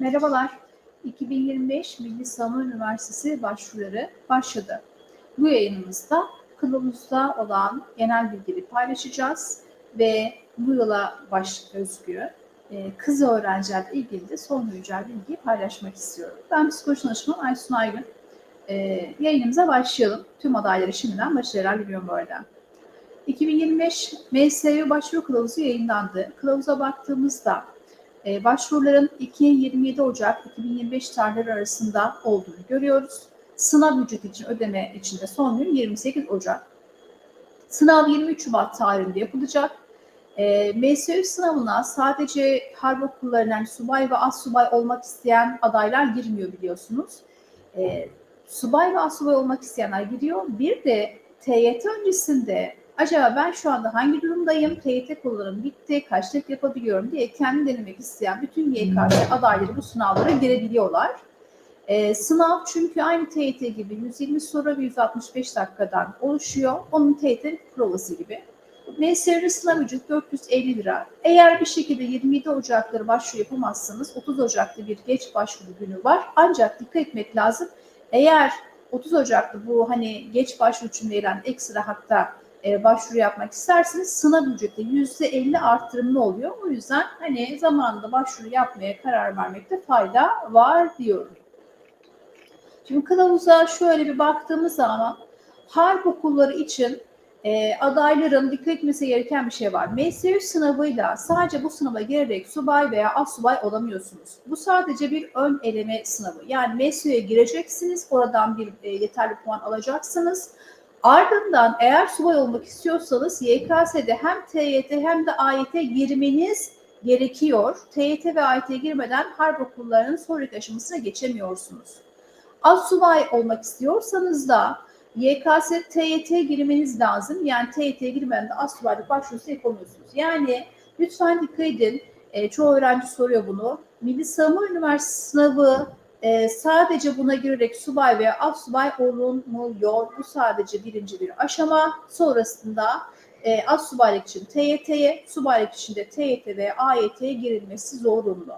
Merhabalar. 2025 Milli Savunma Üniversitesi başvuruları başladı. Bu yayınımızda kılavuzda olan genel bilgileri paylaşacağız ve bu yıla baş özgü e, kız öğrencilerle ilgili de son güncel bilgiyi paylaşmak istiyorum. Ben psikoloji danışmanı Aysun Aygün. E, yayınımıza başlayalım. Tüm adaylara şimdiden başarılar diliyorum bu arada. 2025 MSU başvuru kılavuzu yayınlandı. Kılavuza baktığımızda e, başvuruların 2-27 Ocak 2025 tarihleri arasında olduğunu görüyoruz. Sınav ücreti için ödeme için de son gün 28 Ocak. Sınav 23 Şubat tarihinde yapılacak. E, MSU sınavına sadece harp okullarından yani subay ve az subay olmak isteyen adaylar girmiyor biliyorsunuz. E, subay ve az subay olmak isteyenler giriyor. Bir de TYT öncesinde acaba ben şu anda hangi durumdayım, TYT kullanım bitti, kaç tek yapabiliyorum diye kendi denemek isteyen bütün YKS adayları bu sınavlara girebiliyorlar. Ee, sınav çünkü aynı TYT gibi 120 soru ve 165 dakikadan oluşuyor. Onun TYT provası gibi. MSR sınav ücreti 450 lira. Eğer bir şekilde 27 Ocak'ları başvuru yapamazsanız 30 Ocak'ta bir geç başvuru günü var. Ancak dikkat etmek lazım. Eğer 30 Ocak'ta bu hani geç başvuru için verilen ekstra hakta e, başvuru yapmak isterseniz sınav ücreti %50 arttırımlı oluyor. O yüzden hani zamanında başvuru yapmaya karar vermekte fayda var diyorum. Şimdi kılavuza şöyle bir baktığımız zaman harp okulları için e, adayların dikkat etmesi gereken bir şey var. MSU sınavıyla sadece bu sınava girerek subay veya az subay olamıyorsunuz. Bu sadece bir ön eleme sınavı. Yani MSU'ya gireceksiniz, oradan bir e, yeterli puan alacaksınız. Ardından eğer subay olmak istiyorsanız YKS'de hem TYT hem de AYT girmeniz gerekiyor. TYT ve AYT girmeden harp okullarının sonraki aşamasına geçemiyorsunuz. Az subay olmak istiyorsanız da YKS TYT girmeniz lazım. Yani TYT girmeden de az subaylık başvurusu yapamıyorsunuz. Yani lütfen dikkat edin. E, çoğu öğrenci soruyor bunu. Milli Savunma Üniversitesi sınavı e, sadece buna girerek subay veya subay olunmuyor. Bu sadece birinci bir aşama. Sonrasında e, subaylık için TYT'ye, subaylık için de TYT ve AYT'ye girilmesi zorunlu.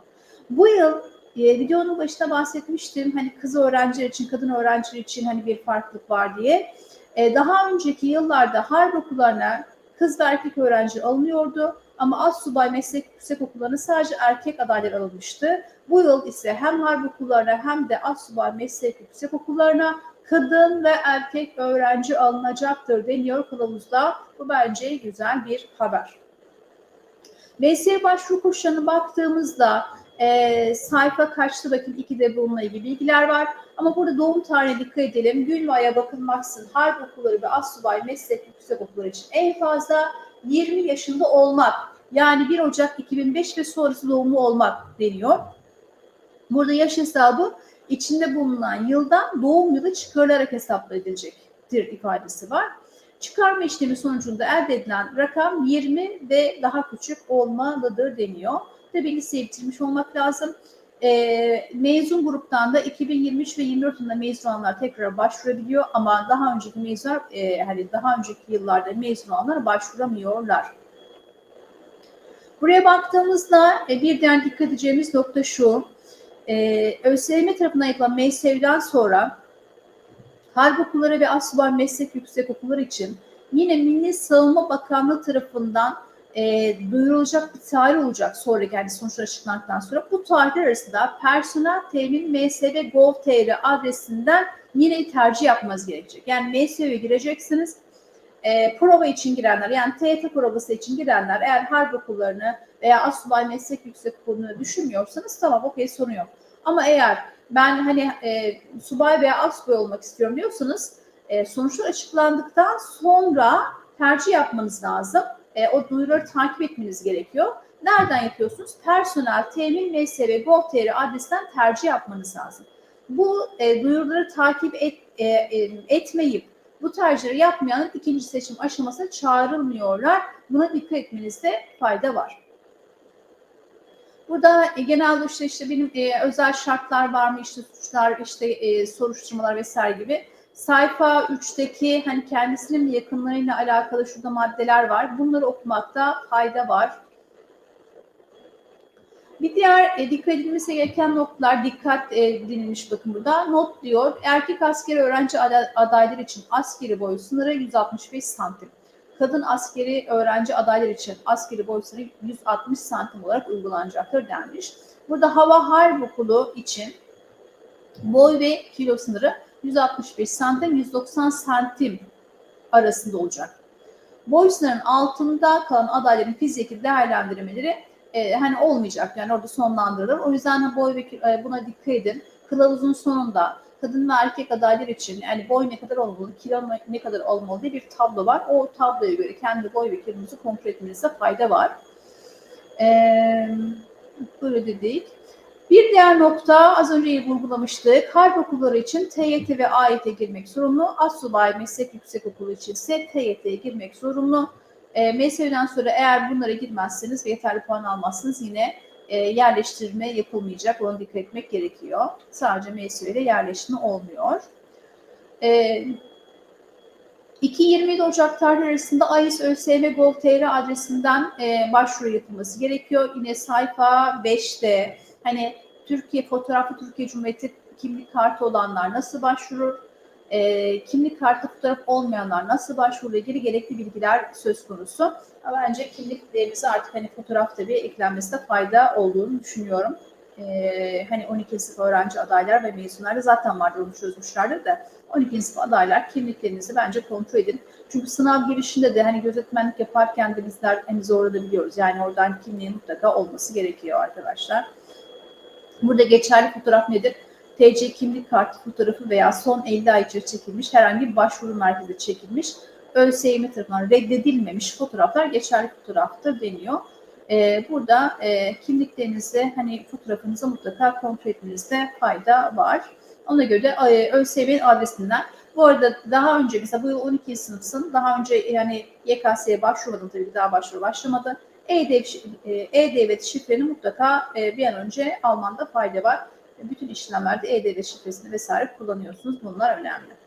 Bu yıl e, videonun başında bahsetmiştim. Hani kız öğrenciler için, kadın öğrenciler için hani bir farklılık var diye. E, daha önceki yıllarda harp okullarına kız ve erkek öğrenci alınıyordu. Ama az subay meslek yüksek okullarına sadece erkek adaylar alınmıştı. Bu yıl ise hem harp okullarına hem de az subay meslek yüksek okullarına kadın ve erkek öğrenci alınacaktır deniyor kılavuzda. Bu bence güzel bir haber. Mesleğe başvuru koşullarına baktığımızda e, sayfa kaçtı bakın iki de bununla ilgili bilgiler var. Ama burada doğum tarihine dikkat edelim. Gün ve aya bakılmaksızın harp okulları ve asubay meslek yüksek okulları için en fazla 20 yaşında olmak. Yani 1 Ocak 2005 ve sonrası doğumlu olmak deniyor. Burada yaş hesabı içinde bulunan yıldan doğum yılı çıkarılarak hesapla edilecektir ifadesi var. Çıkarma işlemi sonucunda elde edilen rakam 20 ve daha küçük olmalıdır deniyor. Tabii liseyi bitirmiş olmak lazım. E, mezun gruptan da 2023 ve 24 yılında mezun olanlar tekrar başvurabiliyor ama daha önceki mezunlar e, hani daha önceki yıllarda mezun olanlar başvuramıyorlar. Buraya baktığımızda e, bir diğer dikkat edeceğimiz nokta şu. E, ÖSYM tarafından yapılan MSV'den sonra harp okulları ve asubay meslek yüksek okulları için yine Milli Savunma Bakanlığı tarafından e, duyurulacak bir tarih olacak sonraki yani sonuçlar açıklandıktan sonra. Bu tarihler arasında personel temin msv gov.tr adresinden yine tercih yapmanız gerekecek. Yani MSV'ye gireceksiniz. E, prova için girenler yani TET provası için girenler eğer harp okullarını veya asubay meslek yüksek okulunu düşünmüyorsanız tamam okey sorun yok. Ama eğer ben hani e, subay veya asubay olmak istiyorum diyorsanız e, sonuçlar açıklandıktan sonra tercih yapmanız lazım e, o duyuruları takip etmeniz gerekiyor. Nereden yapıyorsunuz? Personel, temin, MSV, gov.tr adresten tercih yapmanız lazım. Bu e, duyuruları takip et, e, e, etmeyip bu tercihleri yapmayanlar ikinci seçim aşamasına çağrılmıyorlar. Buna dikkat etmenizde fayda var. Burada e, genelde işte, işte benim e, özel şartlar var mı işte suçlar işte e, soruşturmalar vesaire gibi sayfa 3'teki hani kendisinin yakınlarıyla alakalı şurada maddeler var. Bunları okumakta fayda var. Bir diğer e, dikkat edilmesi gereken noktalar, dikkat e, dinilmiş bakın burada. Not diyor, erkek askeri öğrenci ada- adayları için askeri boy sınırı 165 santim. Kadın askeri öğrenci adayları için askeri boy sınırı 160 santim olarak uygulanacaktır denmiş. Burada hava harp okulu için boy ve kilo sınırı 165 santim, 190 santim arasında olacak. Boy sınırının altında kalan adayların fiziki değerlendirmeleri e, hani olmayacak yani orada sonlandırılır. O yüzden boy ve e, buna dikkat edin. Kılavuzun sonunda kadın ve erkek adaylar için yani boy ne kadar olmalı, kilo ne kadar olmalı diye bir tablo var. O tabloya göre kendi boy ve kilonuzu kontrol etmenize fayda var. Ee, böyle dedik. Bir diğer nokta az önce vurgulamıştık. Harp okulları için TYT ve AYT girmek zorunlu. Assubay Meslek Yüksekokulu için ise TYT'ye girmek zorunlu. E, MSÜ'den sonra eğer bunlara girmezseniz ve yeterli puan almazsınız yine e, yerleştirme yapılmayacak. Ona dikkat etmek gerekiyor. Sadece MSÜ ile olmuyor. E, 2-27 Ocak tarihleri arasında AİS ÖSYM Gov.tr adresinden e, başvuru yapılması gerekiyor. Yine sayfa 5'te hani Türkiye fotoğraflı Türkiye Cumhuriyeti kimlik kartı olanlar nasıl başvurur? E, kimlik kartı fotoğraf olmayanlar nasıl başvurur ilgili gerekli bilgiler söz konusu. Bence kimliklerinize artık hani fotoğraf tabii eklenmesine fayda olduğunu düşünüyorum. E, hani 12 sınıf öğrenci adaylar ve mezunlar zaten vardır onu çözmüşlerdir de 12. sınıf adaylar kimliklerinizi bence kontrol edin. Çünkü sınav girişinde de hani gözetmenlik yaparken de bizler hani zorlanabiliyoruz. Yani oradan kimliğin mutlaka olması gerekiyor arkadaşlar. Burada geçerli fotoğraf nedir? TC kimlik kartı fotoğrafı veya son 50 ay içinde çekilmiş herhangi bir başvuru merkezinde çekilmiş ÖSYM tarafından reddedilmemiş fotoğraflar geçerli fotoğraftır deniyor. Ee, burada e, kimliklerinizde hani fotoğrafınızı mutlaka kontrol etmenizde fayda var. Ona göre e, ÖSYM'nin adresinden bu arada daha önce mesela bu yıl 12. sınıfsın. Daha önce yani YKS'ye başvurmadım tabii daha başvuru başlamadı. E-Devlet, e, E-Devlet şifreni mutlaka e, bir an önce almanda fayda var. Bütün işlemlerde E-Devlet şifresini vesaire kullanıyorsunuz. Bunlar önemli.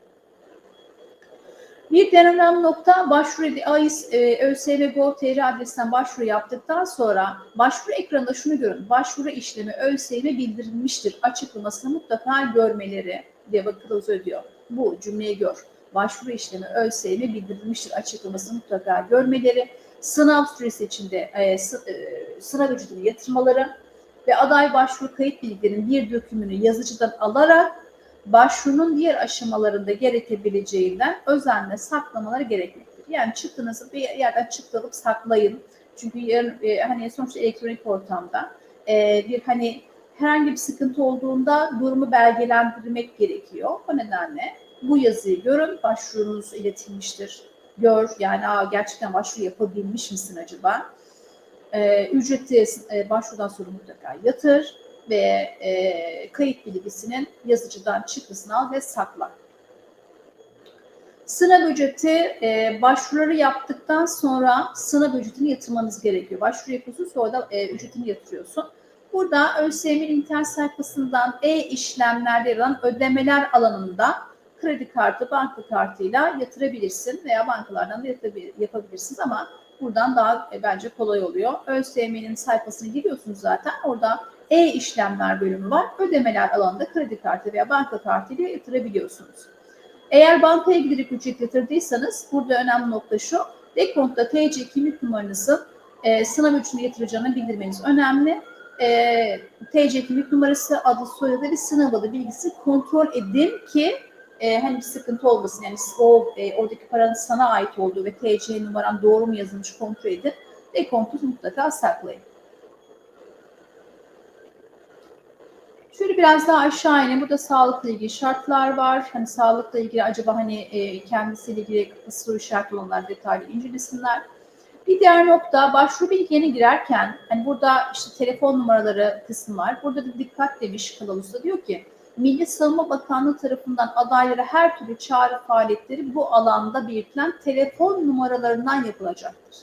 Bir önemli nokta başvuru AİS e, ÖSYM Gov.tr adresinden başvuru yaptıktan sonra başvuru ekranında şunu görün. Başvuru işlemi ÖSYM bildirilmiştir açıklamasını mutlaka görmeleri diye bakılız ödüyor. Bu cümleyi gör. Başvuru işlemi ÖSYM bildirilmiştir açıklamasını mutlaka görmeleri, sınav süresi içinde e, e, sınav ücretini yatırmaları ve aday başvuru kayıt bilgilerinin bir dökümünü yazıcıdan alarak başvurunun diğer aşamalarında gerekebileceğinden özenle saklamaları gerekmektedir. Yani çıktığınızı bir yerden çıktılıp saklayın. Çünkü yarın, e, hani sonuçta elektronik ortamda e, bir hani herhangi bir sıkıntı olduğunda durumu belgelendirmek gerekiyor. O nedenle bu yazıyı görün, başvurunuz iletilmiştir. Gör, yani Aa, gerçekten başvuru yapabilmiş misin acaba? E, ücreti e, başvurudan sonra mutlaka yatır ve e, kayıt bilgisinin yazıcıdan çıktısını al ve sakla. Sınav ücreti e, başvuruları yaptıktan sonra sınav ücretini yatırmanız gerekiyor. Başvuru yapıyorsun sonra da e, ücretini yatırıyorsun. Burada ÖSYM'in internet sayfasından e-işlemlerde yer alan ödemeler alanında kredi kartı, banka kartıyla yatırabilirsin veya bankalardan da yapabilirsiniz ama buradan daha e, bence kolay oluyor. ÖSYM'nin sayfasına giriyorsunuz zaten. Orada e-işlemler bölümü var. Ödemeler alanında kredi kartı veya banka kartıyla yatırabiliyorsunuz. Eğer bankaya giderek ücret yatırdıysanız burada önemli nokta şu. Dekontta TC kimlik numaranızı e, sınav ücretini yatıracağını bildirmeniz önemli. E, TC kimlik numarası, adı, soyadı ve sınav adı bilgisi kontrol edin ki e, hani bir sıkıntı olmasın. Yani o e, oradaki paranın sana ait olduğu ve TC numaran doğru mu yazılmış kontrol edin. Dekontu mutlaka saklayın. Şöyle biraz daha aşağı inin. Burada sağlıkla ilgili şartlar var. Hani sağlıkla ilgili acaba hani e, kendisiyle ilgili soru işareti olanlar detaylı incelesinler. Bir diğer nokta başvuru bilgilerine girerken hani burada işte telefon numaraları kısmı var. Burada da dikkat demiş kılavuzda diyor ki Milli Savunma Bakanlığı tarafından adaylara her türlü çağrı faaliyetleri bu alanda belirtilen telefon numaralarından yapılacaktır.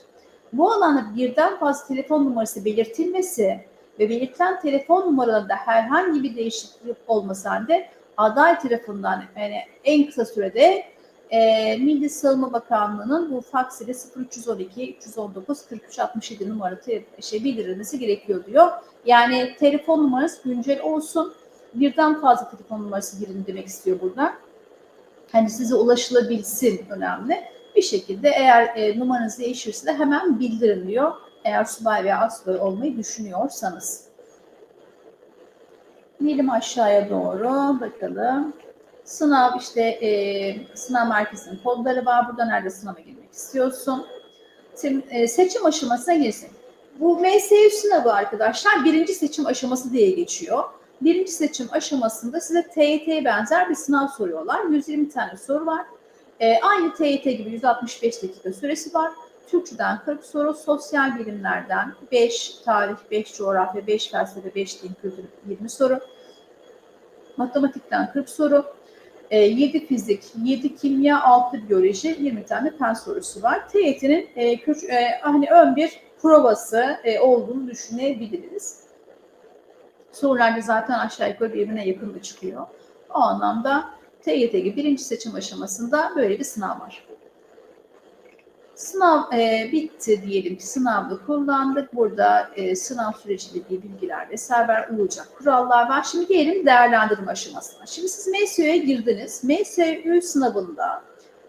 Bu alanda birden fazla telefon numarası belirtilmesi ve belirtilen telefon numaralarında herhangi bir değişiklik olmasa halde aday tarafından yani en kısa sürede e, Milli Savunma Bakanlığı'nın bu faks ile 0312 319 43 67 numara te- şey bildirilmesi gerekiyor diyor. Yani telefon numarası güncel olsun. Birden fazla telefon numarası girin demek istiyor burada. Hani size ulaşılabilsin önemli. Bir şekilde eğer e, numaranız değişirse de hemen bildirin diyor. Eğer subay veya asubay olmayı düşünüyorsanız. Diyelim aşağıya doğru bakalım. Sınav işte e, sınav merkezinin kodları var. Burada nerede sınava girmek istiyorsun? Şimdi, e, seçim aşamasına girsin. Bu MSU sınavı arkadaşlar birinci seçim aşaması diye geçiyor. Birinci seçim aşamasında size TYT'ye benzer bir sınav soruyorlar. 120 tane soru var. E, aynı TYT gibi 165 dakika süresi var. Türkçeden 40 soru, sosyal bilimlerden 5 tarih, 5 coğrafya, 5 felsefe, 5 din kültürü 20 soru. Matematikten 40 soru, 7 fizik, 7 kimya, 6 biyoloji, 20 tane fen sorusu var. TYT'nin e, e, hani ön bir provası e, olduğunu düşünebiliriz. Sorular da zaten aşağı yukarı birbirine yakın da çıkıyor. O anlamda TYT gibi birinci seçim aşamasında böyle bir sınav var. Sınav e, bitti diyelim ki sınavda kullandık. Burada e, sınav süreciyle ilgili bilgiler vesaire uyulacak kurallar var. Şimdi diyelim değerlendirme aşamasına. Şimdi siz MSÜ'ye girdiniz. MSÜ sınavında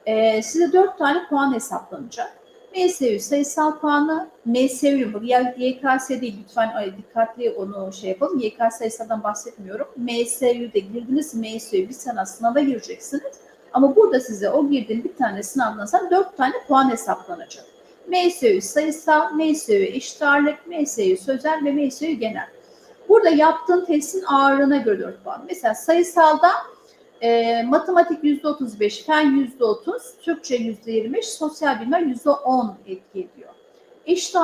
e, size dört tane puan hesaplanacak. MSÜ sayısal puanı, MSÜ bu YKS değil lütfen dikkatli onu şey yapalım. YKS sayısaldan bahsetmiyorum. MSÜ'de girdiniz, MSÜ bir sene sınava gireceksiniz. Ama burada size o girdiğin bir tane sınavdan sonra dört tane puan hesaplanacak. MSÜ sayısal, MSÜ eşit ağırlık, MSÜ sözel ve MSÜ genel. Burada yaptığın testin ağırlığına göre 4 puan. Mesela sayısalda e, matematik %35, fen %30, Türkçe %25, sosyal bilimler %10 etki ediyor. Eşit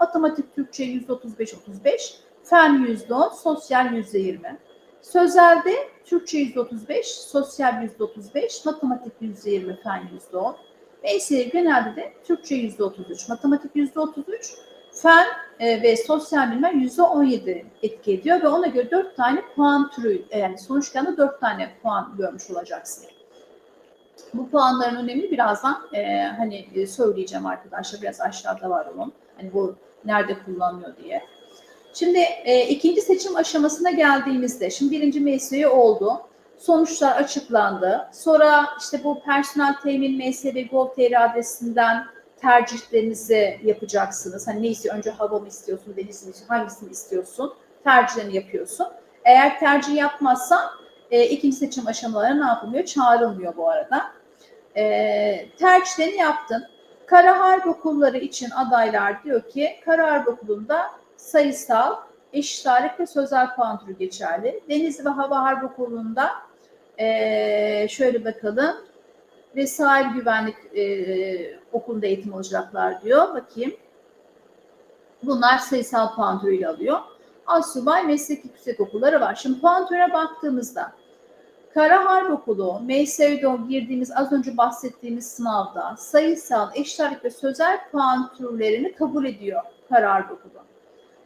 matematik, Türkçe %35-35, fen %10, sosyal %20. Sözelde Türkçe %35, sosyal %35, matematik %20, fen %10. MSY genelde de Türkçe %33, matematik %33, fen e, ve sosyal bilimler %17 etki ediyor ve ona göre 4 tane puan türü e, yani sonuçlarında 4 tane puan görmüş olacaksın. Bu puanların önemini birazdan e, hani e, söyleyeceğim arkadaşlar biraz aşağıda var onun. Hani bu nerede kullanılıyor diye. Şimdi e, ikinci seçim aşamasına geldiğimizde, şimdi birinci MSÜ oldu. Sonuçlar açıklandı. Sonra işte bu personel temin msb.gov.tr adresinden tercihlerinizi yapacaksınız. Hani neyse önce hava mı istiyorsun, deniz mi istiyorsun, hangisini istiyorsun? Tercihlerini yapıyorsun. Eğer tercih yapmazsan e, ikinci seçim aşamalarına ne yapılmıyor? Çağrılmıyor bu arada. E, tercihlerini yaptın. Kara Harp okulları için adaylar diyor ki Kara Harp okulunda sayısal, eşit ağırlık ve sözel puan türü geçerli. Deniz ve Hava Harp Okulu'nda eee, şöyle bakalım ve sahil güvenlik eee okulunda eğitim alacaklar diyor. Bakayım. Bunlar sayısal puan türüyle alıyor. Asubay Meslek Yüksek Okulları var. Şimdi puan türüne baktığımızda Kara Harp Okulu, MSÜ'de girdiğimiz az önce bahsettiğimiz sınavda sayısal, eşit ağırlık ve sözel puan türlerini kabul ediyor Kara Harp Okulu.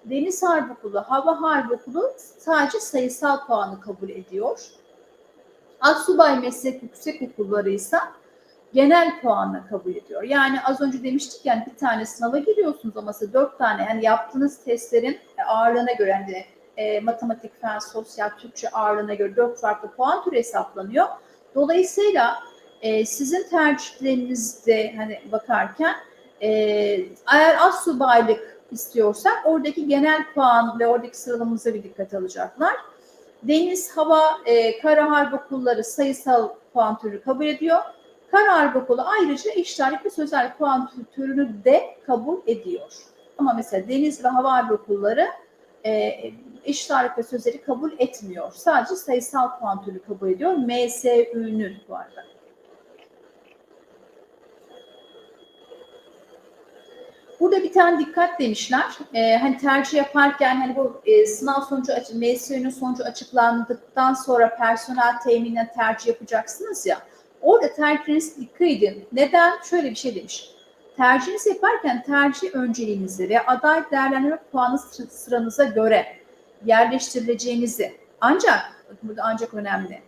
Deniz Harp Okulu, Hava Harp Okulu sadece sayısal puanı kabul ediyor. Asubay Meslek Yüksek Okulları ise genel puanla kabul ediyor. Yani az önce demiştik yani bir tane sınava giriyorsunuz ama size dört tane yani yaptığınız testlerin ağırlığına göre yani e, matematik, fen, sosyal, Türkçe ağırlığına göre dört farklı puan türü hesaplanıyor. Dolayısıyla e, sizin tercihlerinizde hani bakarken e, eğer az subaylık istiyorsak oradaki genel puan ve oradaki sıralamamıza bir dikkat alacaklar. Deniz, hava, e, kara harp okulları sayısal puan türü kabul ediyor. Kara harp okulu ayrıca ve sözel puan türünü de kabul ediyor. Ama mesela deniz ve hava harp okulları e, ve sözleri kabul etmiyor. Sadece sayısal puan türü kabul ediyor. MSÜ'nün bu arada. Burada bir tane dikkat demişler. Ee, hani tercih yaparken hani bu e, sınav sonucu MSÜ'nün sonucu açıklandıktan sonra personel teminine tercih yapacaksınız ya. Orada tercihinizi dikkat edin. Neden? Şöyle bir şey demiş. Tercihinizi yaparken tercih önceliğinizi ve aday değerlendirme puanı sıranıza göre yerleştirileceğinizi ancak burada ancak önemli.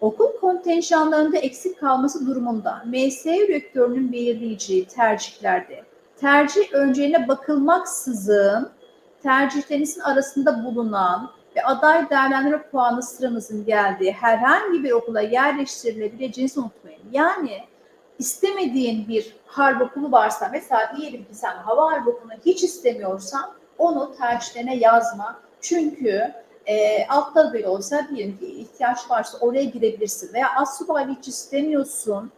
Okul kontenjanlarında eksik kalması durumunda MS rektörünün belirleyeceği tercihlerde tercih önceliğine bakılmaksızın tercihlerinizin arasında bulunan ve aday değerlendirme puanı sıranızın geldiği herhangi bir okula yerleştirilebileceğinizi unutmayın. Yani istemediğin bir harp okulu varsa mesela diyelim ki sen hava harp okulunu hiç istemiyorsan onu tercihlerine yazma. Çünkü e, altta böyle olsa diyelim ki ihtiyaç varsa oraya girebilirsin veya asubay hiç istemiyorsun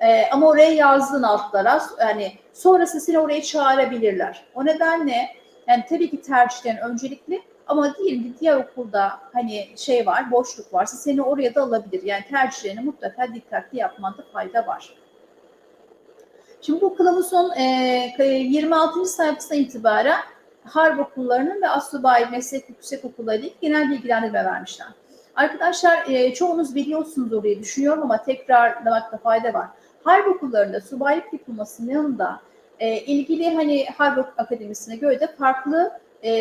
e, ama oraya yazdın altlara yani sonrası seni oraya çağırabilirler. O nedenle yani tabii ki tercihlerin öncelikli ama diyelim ki diğer okulda hani şey var, boşluk varsa seni oraya da alabilir. Yani tercihlerini mutlaka dikkatli yapmanda fayda var. Şimdi bu kılavuzun e, 26. sayfasına itibaren harp okullarının ve asubay meslek yüksek okulları genel bilgilendirme vermişler. Arkadaşlar e, çoğunuz biliyorsunuzdur diye düşünüyorum ama tekrarlamakta fayda var. Harp okullarında subaylık diplomasının yanında e, ilgili hani Harp Akademisi'ne göre de farklı e,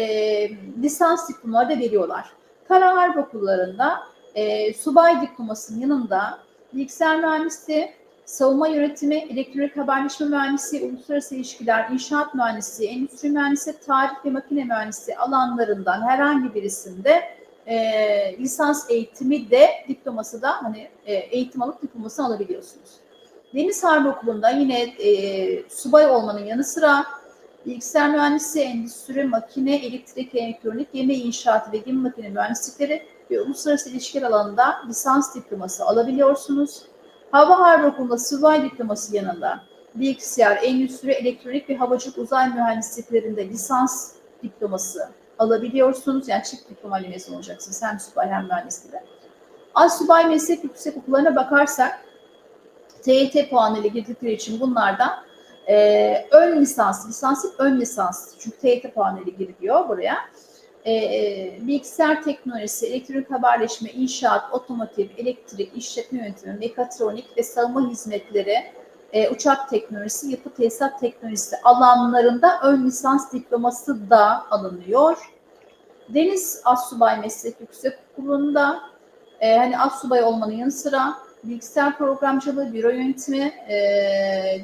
lisans diplomaları da veriyorlar. Kara Harp okullarında e, subay diplomasının yanında bilgisayar mühendisi, savunma yönetimi, elektronik haberleşme mühendisi, uluslararası ilişkiler, inşaat mühendisi, endüstri mühendisi, tarih ve makine mühendisi alanlarından herhangi birisinde e, lisans eğitimi de diploması da hani e, eğitim alıp diplomasını alabiliyorsunuz. Deniz Harbi Okulu'nda yine e, subay olmanın yanı sıra bilgisayar mühendisi, endüstri, makine, elektrik, elektronik, gemi inşaatı ve gemi makine mühendislikleri ve uluslararası ilişkiler alanında lisans diploması alabiliyorsunuz. Hava Harbi Okulu'nda subay diploması yanında bilgisayar, endüstri, elektronik ve havacılık uzay mühendisliklerinde lisans diploması alabiliyorsunuz. Yani çift diploma mezun olacaksınız. Hem subay hem mühendislikte. Az subay meslek yüksek okullarına bakarsak TYT puanı ile girdikleri için bunlardan e, ön lisans, lisans ön lisans çünkü TYT puanı ile giriliyor buraya. E, e, bilgisayar teknolojisi, elektronik haberleşme, inşaat, otomotiv, elektrik, işletme yönetimi, mekatronik ve savunma hizmetleri, e, uçak teknolojisi, yapı tesisat teknolojisi alanlarında ön lisans diploması da alınıyor. Deniz Assubay Meslek Yüksek Okulu'nda e, hani assubay olmanın yanı sıra bilgisayar programcılığı, büro yönetimi, e,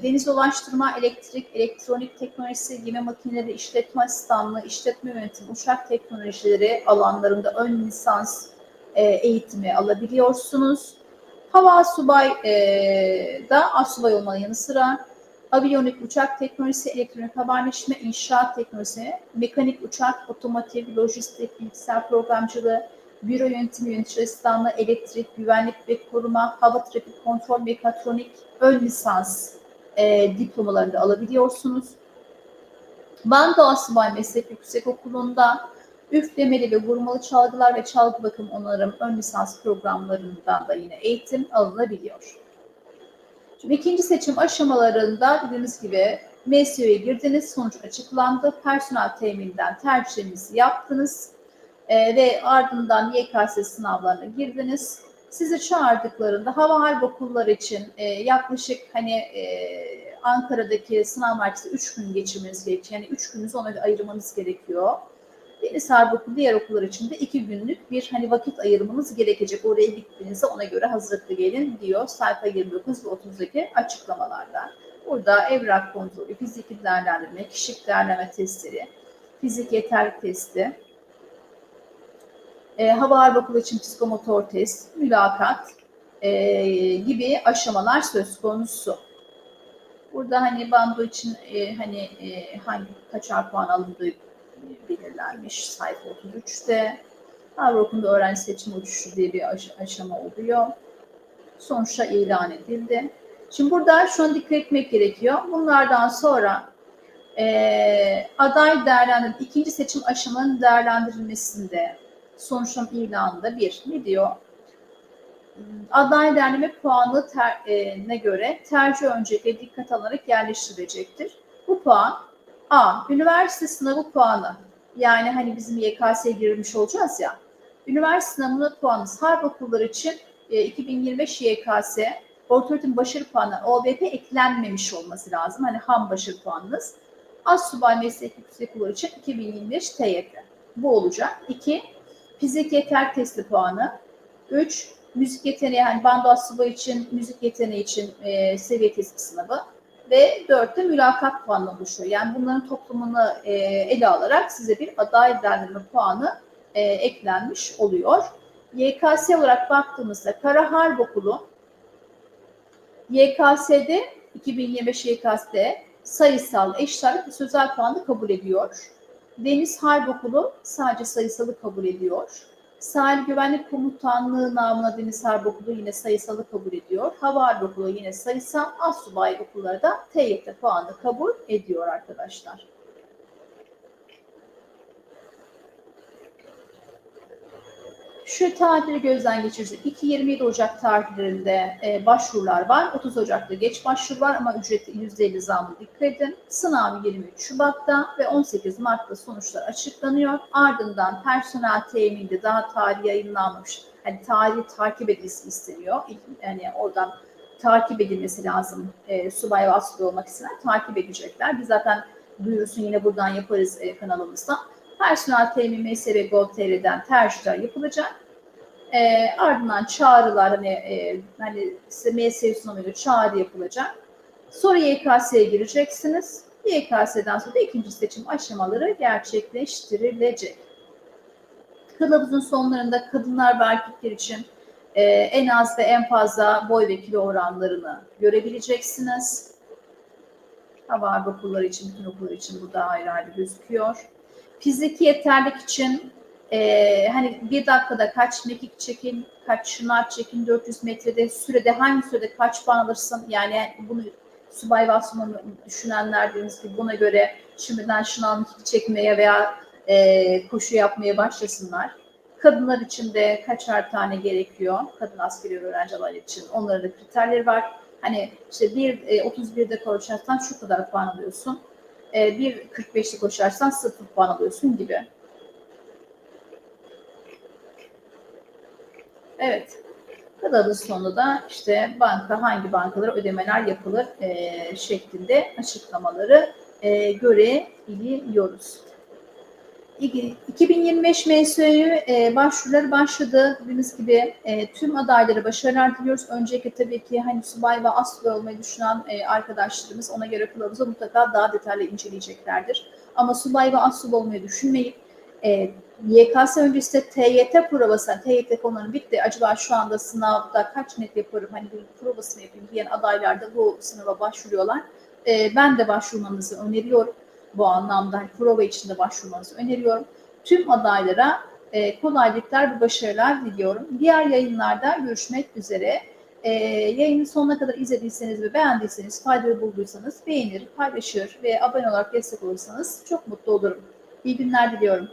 deniz ulaştırma, elektrik, elektronik teknolojisi, gemi makineleri, işletme asistanlığı, işletme yönetimi, uçak teknolojileri alanlarında ön lisans e, eğitimi alabiliyorsunuz. Hava subay e, da asubay olmanın yanı sıra aviyonik uçak teknolojisi, elektronik haberleşme, inşaat teknolojisi, mekanik uçak, otomotiv, lojistik, bilgisayar programcılığı, büro yönetimi, yönetici asistanlığı, elektrik, güvenlik ve koruma, hava trafik kontrol, mekatronik, ön lisans e, diplomalarını da alabiliyorsunuz. Bando Asubay Meslek Yüksek Okulu'nda üflemeli ve vurmalı çalgılar ve çalgı bakım onarım ön lisans programlarından da yine eğitim alınabiliyor. Şimdi ikinci seçim aşamalarında dediğimiz gibi MSU'ya girdiniz, sonuç açıklandı. Personel temininden tercihinizi yaptınız e, ve ardından YKS sınavlarına girdiniz. Sizi çağırdıklarında hava harp okulları için e, yaklaşık hani e, Ankara'daki sınav merkezi 3 gün geçirmeniz gerekiyor. Yani 3 gününüzü ona ayırmanız gerekiyor. Deniz Harp Okulu diğer okullar için de 2 günlük bir hani vakit ayırmanız gerekecek. Oraya gittiğinizde ona göre hazırlıklı gelin diyor sayfa 29 ve 30'daki açıklamalarda. Burada evrak kontrolü, fiziki değerlendirme, kişilik değerlendirme testleri, fizik yeterlik testi, e, hava harp okulu için psikomotor test, mülakat e, gibi aşamalar söz konusu. Burada hani bando için e, hani e, hangi kaçar puan alındığı belirlenmiş sayfa 33'te. Harp okulunda öğrenci seçim uçuşu diye bir aş- aşama oluyor. Sonuçta ilan edildi. Şimdi burada şunu dikkat etmek gerekiyor. Bunlardan sonra e, aday değerlendirme, ikinci seçim aşamanın değerlendirilmesinde sonuçların ilanında bir ne diyor? Aday derleme puanı ter, e, ne göre tercih öncelikle dikkat alınarak yerleştirilecektir. Bu puan A. Üniversite sınavı puanı. Yani hani bizim YKS'ye girmiş olacağız ya. Üniversite sınavının puanınız harp okulları için e, 2025 YKS ortaöğretim başarı puanı OBP eklenmemiş olması lazım. Hani ham başarı puanınız. Az subay meslek yüksek okulları için 2025 TYT. Bu olacak. 2. Fizik yeter testi puanı. 3. müzik yeteneği, yani bando asılı için, müzik yeteneği için e, seviye tespit sınavı ve dörtte mülakat puanı oluşuyor. Yani bunların toplamını e, ele alarak size bir aday değerlendirme puanı e, eklenmiş oluyor. YKS olarak baktığımızda Kara Harp Okulu YKS'de 2025 YKS'de sayısal, eşit ağırlık ve sözel puanı kabul ediyor. Deniz Harp Okulu sadece sayısalı kabul ediyor. Sahil Güvenlik Komutanlığı namına Deniz Harp Okulu yine sayısalı kabul ediyor. Hava Harp Okulu yine sayısal, Assubay okulları da TYT puanı kabul ediyor arkadaşlar. Şu tarihleri gözden geçirirsek 2-27 Ocak tarihlerinde e, başvurular var. 30 Ocak'ta geç başvuru var ama ücreti %50 zamlı dikkat edin. Sınav 23 Şubat'ta ve 18 Mart'ta sonuçlar açıklanıyor. Ardından personel teminde daha tarih yayınlanmamış. Hani tarihi takip edilmesi isteniyor. Yani oradan takip edilmesi lazım. E, subay asubay olmak isteyen takip edecekler. Biz zaten duyurusunu yine buradan yaparız e, kanalımızda. Personel temin MSB Gov.tr'den tercihler yapılacak. E, ardından çağrılar hani, e, hani size MSB sunumuyla çağrı yapılacak. Sonra YKS'ye gireceksiniz. YKS'den sonra da ikinci seçim aşamaları gerçekleştirilecek. Kılavuzun sonlarında kadınlar ve erkekler için e, en az ve en fazla boy ve kilo oranlarını görebileceksiniz. Hava okulları için, bütün okullar için burada ayrı ayrı gözüküyor. Fiziki yeterlik için e, hani bir dakikada kaç mekik çekin, kaç şınav çekin, 400 metrede sürede hangi sürede kaç puan alırsın yani bunu subay vasfını düşünenler dediğimiz gibi buna göre şimdiden şınav mekik çekmeye veya e, koşu yapmaya başlasınlar. Kadınlar için de kaçar tane gerekiyor. Kadın askeri öğrenciler için onların da kriterleri var. Hani işte bir e, 31'de koşarsan şu kadar puan alıyorsun. E, bir 45'te koşarsan 0 puan alıyorsun gibi. Evet. Kılavuz sonunda da işte banka hangi bankalara ödemeler yapılır e, şeklinde açıklamaları e, görebiliyoruz. 2025 MSÜ'yü e, başvuruları başladı. Dediğimiz gibi e, tüm adaylara başarılar diliyoruz. Öncelikle tabii ki hani subay ve aslı olmayı düşünen e, arkadaşlarımız ona göre kılavuzu mutlaka daha detaylı inceleyeceklerdir. Ama subay ve aslı olmayı düşünmeyip e, YKS öncesinde TYT provası, TYT konuları bitti. Acaba şu anda sınavda kaç net yaparım, hani bir provasını yapayım diyen adaylar da bu sınava başvuruyorlar. E, ben de başvurmanızı öneriyorum. Bu anlamda hani prova içinde başvurmanızı öneriyorum. Tüm adaylara e, kolaylıklar ve başarılar diliyorum. Diğer yayınlarda görüşmek üzere. E, yayını sonuna kadar izlediyseniz ve beğendiyseniz, faydalı bulduysanız beğenir, paylaşır ve abone olarak destek olursanız çok mutlu olurum. İyi günler diliyorum.